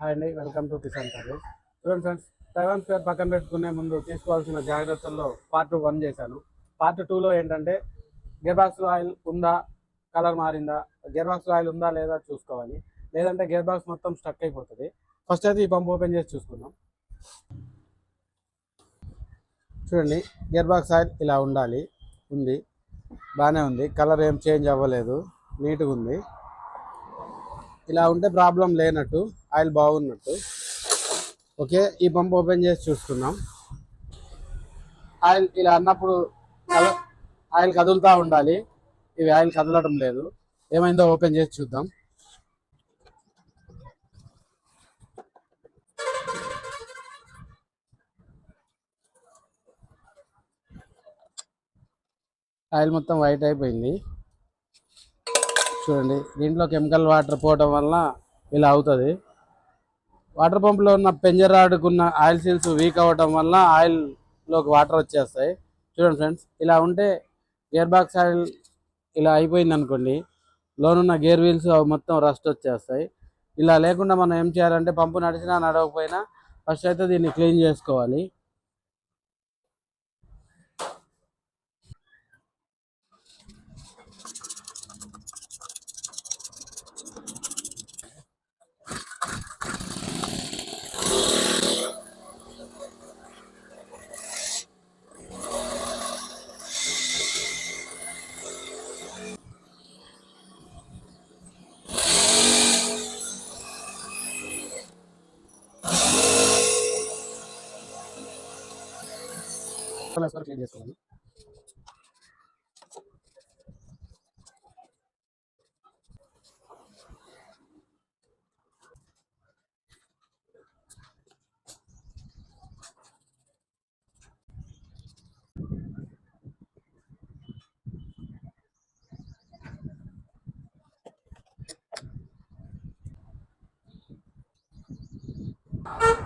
Hi అండి welcome to Kisan service చూడండి friends Taiwan square పక్కన పెట్టుకునే ముందు తీసుకోవాల్సిన జాగ్రత్తల్లో పార్ట్ వన్ చేశాను. పార్ట్ టూలో ఏంటంటే గేర్ బాక్స్ ఆయిల్ ఉందా కలర్ మారిందా గేర్ బాక్స్ ఆయిల్ ఉందా లేదా చూసుకోవాలి. లేదంటే గేర్ బాక్స్ మొత్తం స్టక్ అయిపోతుంది. ఫస్ట్ అయితే ఈ పంప్ ఓపెన్ చేసి చూసుకుందాం. చూడండి గేర్ బాక్స్ ఆయిల్ ఇలా ఉండాలి. ఉంది. బాగానే ఉంది. కలర్ ఏం చేంజ్ అవ్వలేదు. నీట్గా ఉంది. ఇలా ఉంటే ప్రాబ్లం లేనట్టు. ఆయిల్ బాగున్నట్టు. ఓకే ఈ పంప్ ఓపెన్ చేసి చూసుకుందాం. ఆయిల్ ఇలా అన్నప్పుడు ఆయిల్ కదులుతూ ఉండాలి. ఇవి ఆయిల్ కదలడం లేదు. ఏమైందో ఓపెన్ చేసి చూద్దాం. ఆయిల్ మొత్తం వైట్ అయిపోయింది. చూడండి దీంట్లో కెమికల్ వాటర్ పోవడం వల్ల ఇలా అవుతుంది. వాటర్ పంప్లో ఉన్న పెంజర్ ఆడుకున్న ఆయిల్ సీల్స్ వీక్ అవ్వటం వల్ల ఆయిల్లోకి వాటర్ వచ్చేస్తాయి. చూడండి ఫ్రెండ్స్ ఇలా ఉంటే గేర్ బాక్స్ ఆయిల్ ఇలా అయిపోయింది అనుకోండి లోనున్న గేర్ వీల్స్ అవి మొత్తం రస్ట్ వచ్చేస్తాయి. ఇలా లేకుండా మనం ఏం చేయాలంటే పంపు నడిచినా నడవకపోయినా ఫస్ట్ అయితే దీన్ని క్లీన్ చేసుకోవాలి. క్లీన్ చేసుకోవాలి you